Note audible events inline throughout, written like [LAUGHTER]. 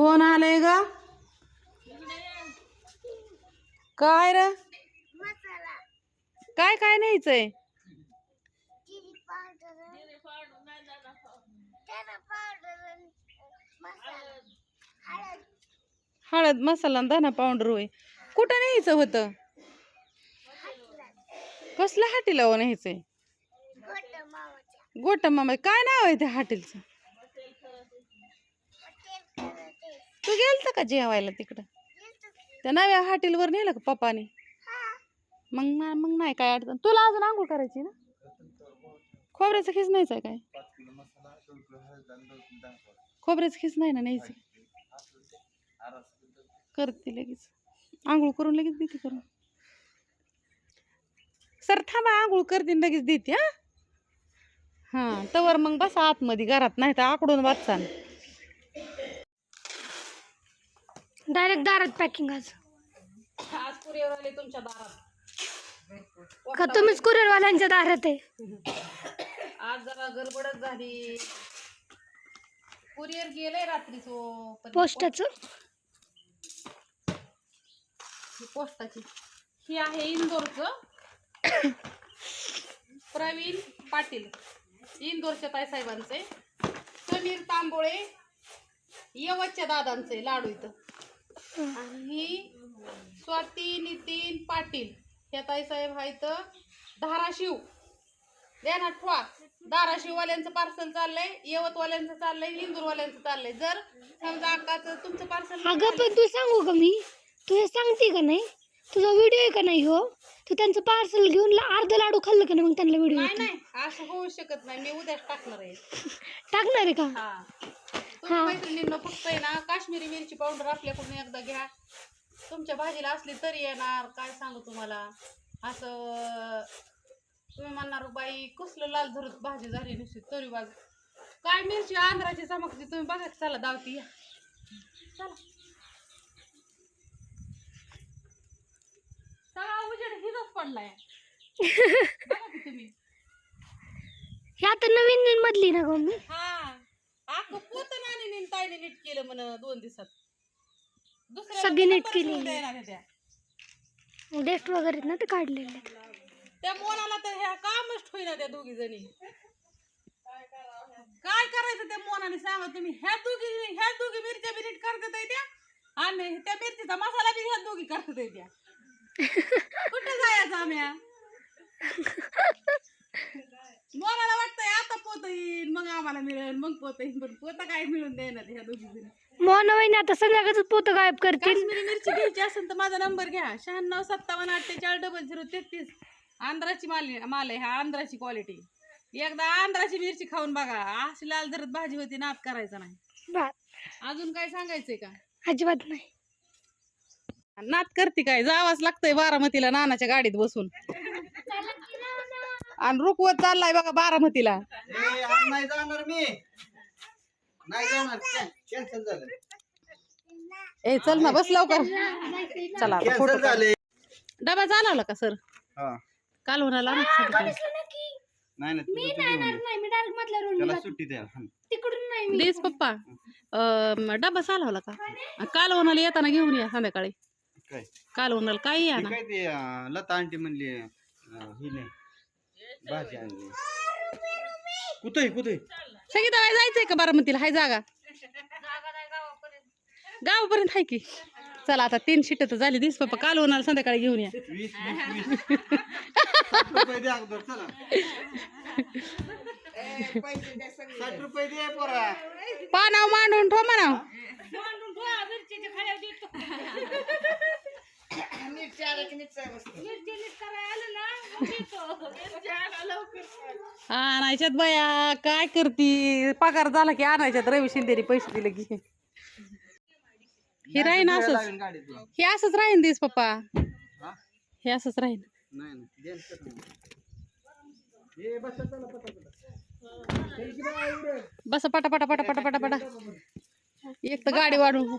कोण आलंय ग? काय र? काय काय न्यायचंय? हळद. मसाला धना पावडर होय. कुठं न्यायचं होतं? कसलं हाटीला हो न्यायचंय? गोट मामा काय नाव आहे त्या हॉटेलचं? तू गेलता का जेवायला तिकडं? त्या नव्या हॉटेलवर नेलं का पप्पाने? मग ना- मग नाही काय अडचण. तुला अजून आंघोळ करायची ना? खोबऱ्याचं खिस नाहीच आहे काय? खोबऱ्याचं खिस नाही ना न्यायचं? करते लगेच. आंघोळ करून लगेच देते करून. सर थांबा आंघोळ करते लगेच देते हा? हां तवर मग बसा आतमध्ये घरात नाही तर आकडून वाचसान. डायरेक्ट दारात पॅकिंग आज. आज कुरिअर आले तुमच्या दारात. का तुम्हीच कुरिअरवाल्यांच्या दारात आहे? आज जरा गडबडच झाली. कुरिअर गेलंय रात्रीचो पण पोस्टाचं? ही पोस्टाची. ही आहे इंदोरचं. प्रवीण पाटील. इंदोरच्या ताईसाहेबांचे समीर तांबोळे. यवतच्या दादांचे लाडू इथं. आणि स्वाती नितीन पाटील. ह्या ताईसाहेब आहेत धाराशिव. देणार ठोवा धाराशिववाल्यांचं पार्सल चाललंय यवतवाल्यांचं चाललंय इंदूरवाल्यांचं चाललंय. जर समजा अक्काचं तुमचं पार्सल अगं पण तू सांगू का मी? तू हे सांगते का नाही? तुझा व्हिडिओ आहे का नाही हो? तू त्यांचं पार्सल घेऊन ला- अर्ध लाडू खाल्लं का नाही मग त्यांना व्हिडिओ नाही नाही. असं होऊ शकत नाही. मी उद्याच टाकणार आहे. [LAUGHS] टाकणार आहे का? हा. मैत्रिणींना फक्त आहे ना काश्मीरी मिरची पावडर आपल्याकडून एकदा घ्या. तुमच्या भाजीला असली तरी येणार काय सांगू तुम्हाला? असं तुम्ही म्हणणार बाई कसलं लाल झरत भाजी झाली नुसती तरी बाज काय मिरची आंध्राची चमकती तुम्ही बघा की चला दावती या. चला. सगळा उजेड हिरच पडलाय. बघा की तुम्ही. हे आता नवीन मधली ना गं मी. हा. अख्खं पोत नानी ताईने नीट केलं म्हण दोन दिवसात. दुसऱ्या सगळी नीट केली. त्या. डेस्ट वगैरे ना ते काढलेले. त्या मोनाला तर ह्या कामच ठोईना त्या दोघी जणी. काय करायचं त्या मोनाने सांगा तुम्ही? ह्या दोघी ह्या दोघी मिरच्या बी नीट करतात आहे त्या. आणि त्या मिरचीचा मसाला बी ह्या दोघी करतात आहे त्या. कुठे जायचं आम्ही? मोनाला वाटतंय आता पोत येईल मग आम्हाला मिळेल मग पोत येईल पण पोत काय मिळून देणार ह्या दोघी जणी? मोनवाईने आता संध्याकाळच पोतं गायब करतील. काश्मीरी मिरची घ्यायची असेल तर माझा नंबर घ्या. शहाण्णव सत्तावन्न अठ्ठेचाळीस डबल झिरो तेहतीस. आंध्राची माल माल आहे हा आंध्राची क्वालिटी एकदा आंध्राची मिरची खाऊन बघा. अशी लाल जरत भाजी होती नात करायचा नाही. बा अजून काय सांगायचंय का? अजिबात नाही. नात करते काय? जावाच लागतंय बारामतीला नानाच्या गाडीत बसून. आणि रुकवत चाललाय बघा बारामतीला. नाही जाणार मी. नाही जाणार. कॅन्सल झालं. ए चल ना बस लवकर. चला आता फोटो कॅन्सल झाले. डबा चालवला का सर? हा. काल होणार नाही ना तुझं तू घेऊन ये. मी डायरेक्ट मधल्या त्याला सुट्टी द्या हा. तिकडून नाही देस पप्पा अं, डबा चालवला का? काल होणार येताना घेऊन या संध्याकाळी. काय? काल होणार काही या ना काय ते अं, लता आंटी म्हणली अं, ही नाही भाजी आणली. कुठे कुठे संगीता बाई जायचंय का बारामतीला? हाय जागा. गावापर्यंत हाय की. चला आता तीन शिट तर झाली. दिस पप्पा काल होणार संध्याकाळी घेऊन या. वीस वीस वीस. [LAUGHS] साठ रुपये द्या अगोदर चला. साठ रुपये दे पोरा. पानाव मांडून ठो आणायच्यात बाया काय करती? पगार झाला की आणायच्यात. रवी शिंदेनी पैसे दिले की. हे राहीन असंच. तुला. हे असंच राहीन दिस पप्पा. हा? हे असंच राहीन. नाही ना दे ना, कर ना. ए, बसा, चला, पटा, पटा. बस पटा पटा पटा पटा पटा पटा. एक तर गाडी वाढून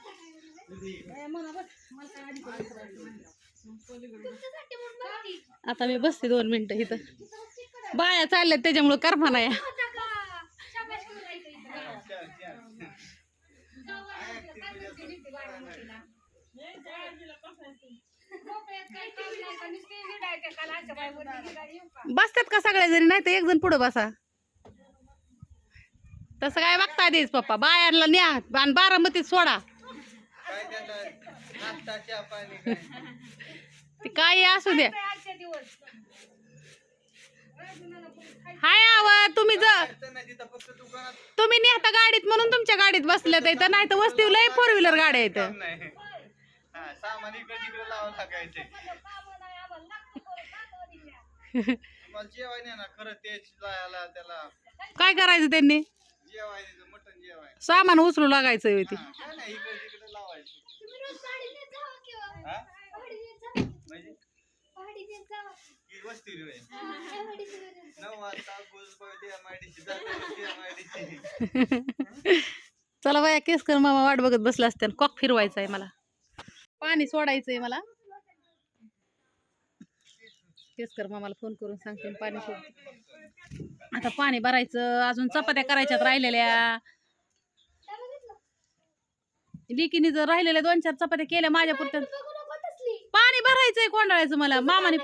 आता मी बसते दोन मिनिटं इथं. बाया चालल्यात त्याच्यामुळं नाही चार, चार. बसतात का सगळ्या जणी नाही तर एक जण पुढे बसा. तसं काय बघता देस पप्पा. बायांना न्या आणि बारामतीत सोडा. काय काय ते काही असू द्या हाय आव तुम्ही जर तुम्ही नेहता गाडीत म्हणून तुमच्या गाडीत बसल्यात इथं नाही तर वस्तीला फोर व्हीलर गाड्या इथं [LAUGHS] काय करायचं त्यांनी? सामान उचलू लागायचं होय ते हा, काय नाही इकडे तिकडे लावायचं हा? म्हणजे ही वस्ती रे नऊ वाजता एमआयडीसी एमआयडीसी चला बाया केस कर मामा वाट बघत बसला असते कॉक फिरवायचं आहे मला. पाणी सोडायचंय मला. केसकर मामाला फोन करून सांगते पाणी सोड. आता पाणी भरायचं अजून चपात्या करायच्यात राहिलेल्या. लिकीने जर राहिलेल्या दोन चार चपात्या केल्या माझ्या पुरत्या पाणी भरायचंय कोंडाळायचं मला. मामाने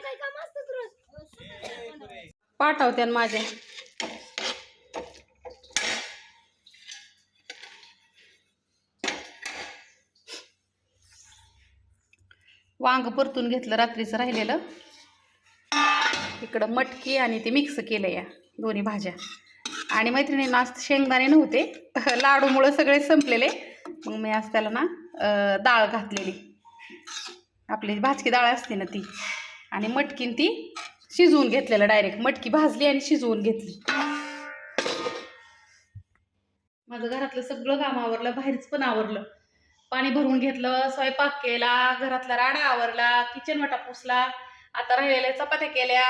पाठवत्या माझ्या वांग परतून घेतलं रात्रीचं राहिलेलं. इकडं मटकी आणि ते मिक्स केलं या दोन्ही भाज्या. आणि मैत्रिणींना आज शेंगदाणे नव्हते [LAUGHS] लाडूमुळं सगळे संपलेले. मग मी आज त्याला ना डाळ घातलेली. आपली भाजकी डाळ असते ना ती. आणि मटकीन ती शिजवून घेतलेलं डायरेक्ट मटकी भाजली आणि शिजवून घेतली. माझं घरातलं सगळं काम आवरलं बाहेरच पण आवरलं. पाणी भरून घेतलं स्वयंपाक केला घरातला राडा आवरला किचन वाटा पुसला आता राहिलेल्या चपात्या केल्या.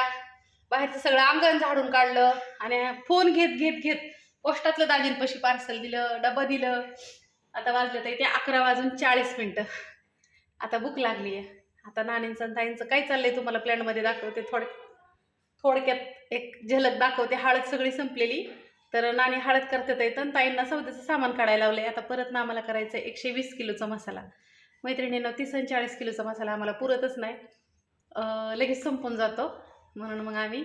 बाहेरचं सगळं अंगण झाडून काढलं आणि फोन घेत घेत घेत पोस्टातलं दाजींपाशी पार्सल दिलं डबं दिलं. आता वाजलं तर ते अकरा वाजून चाळीस मिनटं. आता भूक लागली आहे आता नानींचं ताईंचं काय चाललंय तुम्हाला प्लॅनमध्ये दाखवते थोडं थोडक्यात एक झलक दाखवते. हळद सगळी संपलेली. तर नाणी हळद करतात येतं ताईंना सौद्याचं सामान काढायला लावलं आहे आता परत ना आम्हाला करायचं आहे एकशे वीस किलोचा मसाला. मैत्रिणीनं तीस आणि चाळीस किलोचा मसाला आम्हाला पुरतच नाही. लगेच संपून जातो. म्हणून मग आम्ही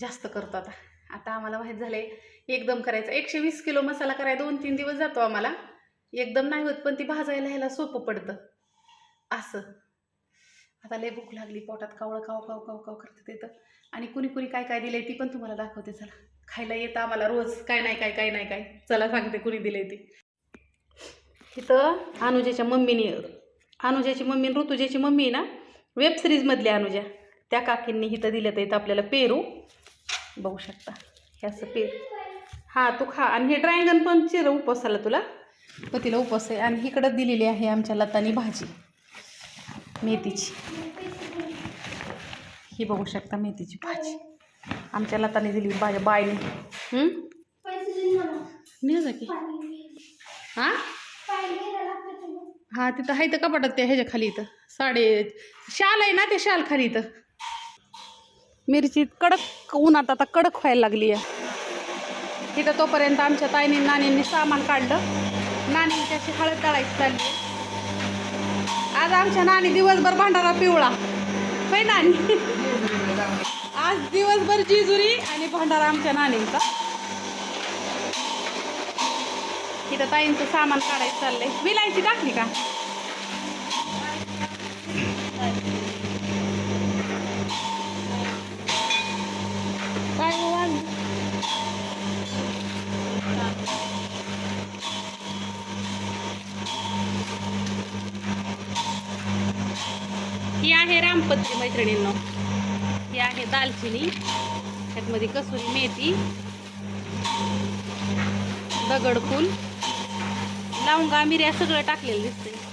जास्त करतो आता. आता आम्हाला माहीत झालं आहे एकदम करायचं. एकशे वीस किलो मसाला करायला दोन तीन दिवस जातो आम्हाला. एकदम नाही होत पण ती भाजायला ह्याला सोपं पडतं. असं. आता लय भूक लागली पोटात कावळं काव काव काव काव करते तिथं आणि कुणी कुणी काय काय दिलंय ती पण तुम्हाला दाखवते चला. खायला येतं आम्हाला रोज काय नाही काय काय नाही काय. चला सांगते कुणी दिलंय ती. तिथं अनुजाच्या मम्मीने अनुजाची मम्मी ऋतुजाची मम्मी आहे ना वेब सिरीजमधली अनुजा. त्या काकींनी इथं दिलं तर इथं आपल्याला पेरू. बघू शकता. हे असं पेरू हां तू खा. आणि हे ड्रॅगन पण चिर उपवासाला तुला? पतीला उपवास आहे. आणि इकडं दिलेली आहे आमच्या लतानी भाजी. मेथीची. ही बघू शकता मेथीची भाजी. आमच्या लताने दिली भाजी बायने नाही की? हां? हा तिथं आहे तर कपाटात त्या ह्याच्या खाली इथं. साडे शाल आहे ना ते शाल खाली इथं. मिरची कडक उन्हात आता कडक व्हायला लागली आहे. तिथं तोपर्यंत आमच्या ताईनी नानींनी सामान काढलं. नानी अशी हळद तळायची चालली. आहे. आज आमच्या नानी दिवसभर भांडारा पिवळा. होय नानी? आज दिवसभर जिजुरी आणि भांडारा आमच्या नानींचा. इथं ताईंचं सामान काढायचं चाललंय. विलायची टाकली का काय हो वांगी? ही आहे रामपत्री मैत्रिणींनो. ही आहे दालचिनी. त्यातमध्ये कसुरी मेथी दगडफूल लवंगा मिऱ्या सगळं टाकलेलं दिसतंय.